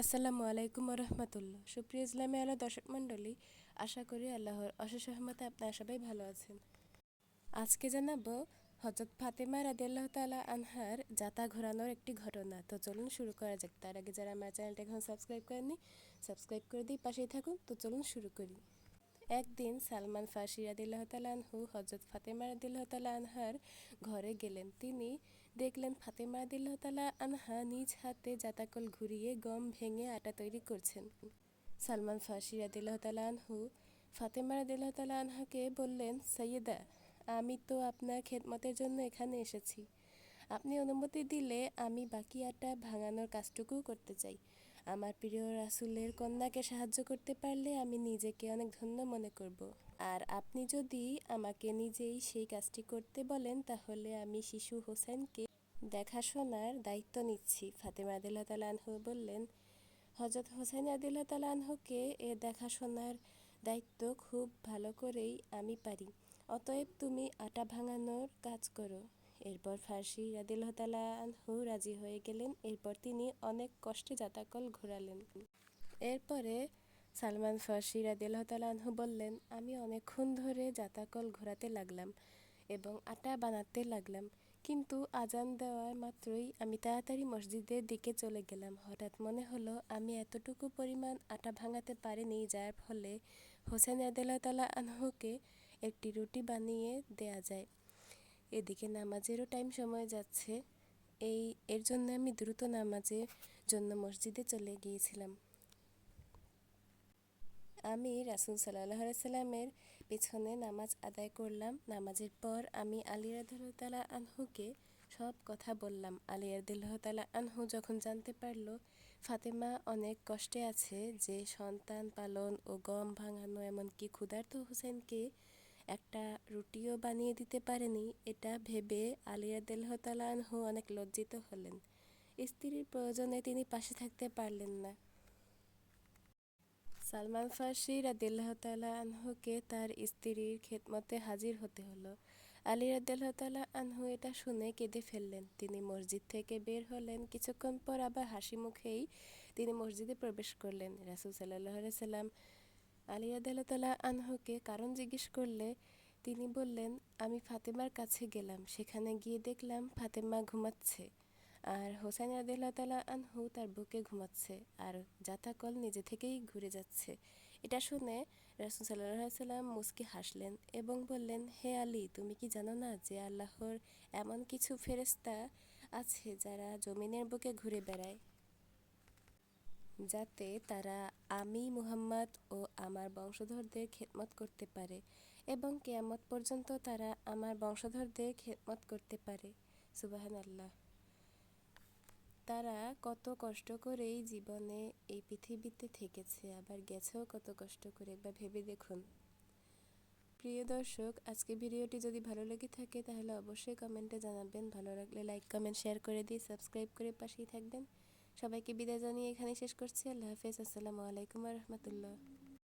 আসসালামু আলাইকুম রহমতুল্লাহ সুপ্রিয় ইসলামী আলো দর্শক মণ্ডলী, আশা করি আল্লাহর অশেষ রহমতে আপনারা সবাই ভালো আছেন। আজকে জানাব হজরত ফাতেমা রাদিয়াল্লাহ তালা আনহার যাতা ঘোরানোর একটি ঘটনা। তো চলুন শুরু করা যাক। তার আগে যারা আমার চ্যানেলটা এখন সাবস্ক্রাইব করেননি সাবস্ক্রাইব করে দিই পাশেই থাকুন। তো চলুন শুরু করি। একদিন সালমান ফার্সি রাদিল্লাহ আনহু হজরত ফাতেমা রাদিল্লাহ তালা আনহার ঘরে গেলেন। তিনি দেখলেন ফাতেমা রাদিল্লাহ তালা আনহা নিজ হাতে জাতাকল ঘুরিয়ে গম ভেঙে আটা তৈরি করছেন। সালমান ফার্সি রাদিল্লাহ তালা আনহু ফাতেমা রাদিল্লাহ তালা আনহাকে বললেন সৈয়দা আমি তো আপনার খেদমতের জন্য এখানে এসেছি। আপনি অনুমতি দিলে আমি বাকি আটা ভাঙানোর কাজটুকু করতে চাই। আমার প্রিয় রাসুলের কন্যাকে সাহায্য করতে পারলে আমি নিজেকে অনেক ধন্য মনে করব। আর আপনি যদি আমাকে নিজেই সেই কাজটি করতে বলেন, তাহলে আমি শিশু হোসেনকে দেখাশোনার দায়িত্ব নিচ্ছি। ফাতেমা আদিল্লা তালানহু বললেন হজরত হোসেন আদিল্লা তালানহুকে এ দেখাশোনার দায়িত্ব খুব ভালো করেই আমি পারি। অতএব তুমি আটা ভাঙানোর কাজ করো। এরপর ফার্সি রাদিল্লাহ তালা আনহু রাজি হয়ে গেলেন। এরপর তিনি অনেক কষ্টে জাতাকল ঘোরালেন। এরপরে সালমান ফার্সি রাদিল্লাহ তালা আনহু বললেন, আমি অনেকক্ষণ ধরে জাতাকল ঘোরাতে লাগলাম এবং আটা বানাতে লাগলাম, কিন্তু আজান দেওয়ার মাত্রই আমি তাড়াতাড়ি মসজিদের দিকে চলে গেলাম। হঠাৎ মনে হলো, আমি এতটুকু পরিমাণ আটা ভাঙাতে পারিনি, যার ফলে হোসেন আদিল্লাহ তালা আনহুকে একটি রুটি বানিয়ে দেয়া যায়। এদিকে নামাজেরও টাইম সময় যাচ্ছে। এই, এর জন্য আমি দ্রুত নামাজের জন্য মসজিদে চলে গিয়েছিলাম। আমি রাসুল সাল্লাহ সাল্লামের পেছনে নামাজ আদায় করলাম। নামাজের পর আমি আলী রাদুল্লাহ আনহুকে সব কথা বললাম। আলী রাদুল্লাহ আনহু যখন জানতে পারল, ফাতেমা অনেক কষ্টে আছে যে সন্তান পালন ও গম ভাঙানো, এমনকি ক্ষুধার্ত হোসেনকে একটা রুটিও বানিয়ে দিতে পারেনি, এটা ভেবে আলিয়া দেলহতালানহু অনেক লজ্জিত হলেন। স্ত্রীর প্রয়োজনে তিনি পাশে থাকতে পারলেন না। সালমান ফার্সি রাদিল্লাহতালা আনহুকে তার স্ত্রীর খেদমতে হাজির হতে হলো। আলী রাদিল্লাহতালা আনহু এটা শুনে কেঁদে ফেললেন। তিনি মসজিদ থেকে বের হলেন। কিছুক্ষণ পর আবার হাসি মুখেই তিনি মসজিদে প্রবেশ করলেন। রাসুল সাল্লাহ সাল্লাম আলী আদালতালা আনহুকে কারণ জিজ্ঞেস করলে তিনি বললেন, আমি ফাতেমার কাছে গেলাম। সেখানে গিয়ে দেখলাম ফাতেমা ঘুমাচ্ছে আর হোসেন আদিল্লা তালা আনহু তার বুকে ঘুমাচ্ছে আর জাতাকল নিজে থেকেই ঘুরে যাচ্ছে। এটা শুনে রাসুল সাল্লাম মুস্কি হাসলেন এবং বললেন, হে আলী, তুমি কি জানো না যে আল্লাহর এমন কিছু ফেরেস্তা আছে যারা জমিনের বুকে ঘুরে বেড়ায়? যাতে তারা আমি, মুহাম্মদ ও আমার বংশধরদের খেদমত করতে পারে এবং কেয়ামত পর্যন্ত তারা আমার বংশধরদের খেদমত করতে পারে। সুবাহান আল্লাহ তারা কত কষ্ট করেই জীবনে এই পৃথিবীতে থেকেছে, আবার গেছেও কত কষ্ট করে, একবার ভেবে দেখুন। প্রিয় দর্শক আজকে ভিডিওটি যদি ভালো লেগে থাকে, তাহলে অবশ্যই কমেন্টে জানাবেন। ভালো লাগলে লাইক, কমেন্ট, শেয়ার করে দিয়ে সাবস্ক্রাইব করে পাশেই থাকবেন। সবাইকে বিদায় জানিয়ে এখানে শেষ করছি। আল্লাহ হাফেজ। আসসালামু আলাইকুম রহমতুল্লাহ।